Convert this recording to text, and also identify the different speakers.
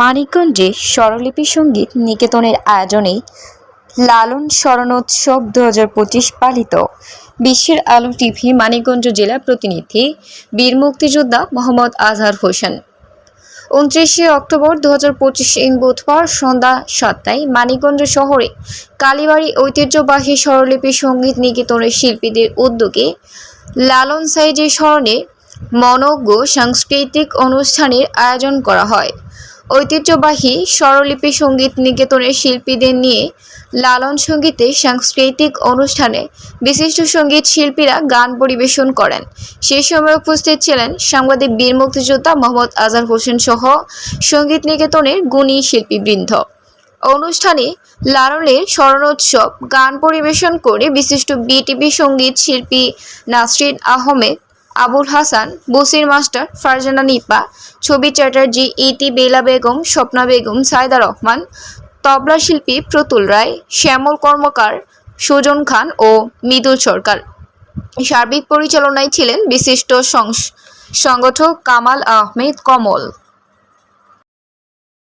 Speaker 1: মানিকগঞ্জে স্বরলিপি সংগীত নিকেতনের আয়োজনে লালন স্মরণোৎসব দু হাজার পঁচিশ পালিত। বিশ্বের আলো টিভি মানিকগঞ্জ জেলা প্রতিনিধি বীর মুক্তিযোদ্ধা মোহাম্মদ আজহার হোসেন। উনত্রিশে অক্টোবর দু হাজার পঁচিশ বুধবার সন্ধ্যা সাতটায় মানিকগঞ্জ শহরে কালীবাড়ি ঐতিহ্যবাহী স্বরলিপি সংগীত নিকেতনের শিল্পীদের উদ্যোগে লালন সাইজের স্মরণে মনজ্ঞ সাংস্কৃতিক অনুষ্ঠানের আয়োজন করা হয়। ঐতিহ্যবাহী স্বরলিপি সংগীত নিকেতনের শিল্পীদের নিয়ে লালন সঙ্গীতে সাংস্কৃতিক অনুষ্ঠানে বিশিষ্ট সংগীত শিল্পীরা গান পরিবেশন করেন। সেই সময় উপস্থিত ছিলেন সাংবাদিক বীর মুক্তিযোদ্ধা মোহাম্মদ আজহার হোসেন সহ সংগীত নিকেতনের গুণী শিল্পীবৃন্দ। অনুষ্ঠানে লালনের স্মরণোৎসব, গান পরিবেশন করে বিশিষ্ট বিটিভি সংগীত শিল্পী নাসরিন আহমেদ আবুল হাসান, বসির মাস্টার, ফারজানা নিপা, ছবি চ্যাটার্জি, ইতি, বেলা বেগম, স্বপ্না বেগম, সায়দা রহমান, তবলা শিল্পী প্রতুল রায়, শ্যামল কর্মকার, সুজন খান ও মৃদুল সরকার। সার্বিক পরিচালনায় ছিলেন বিশিষ্ট সংগঠক কামাল আহমেদ কমল।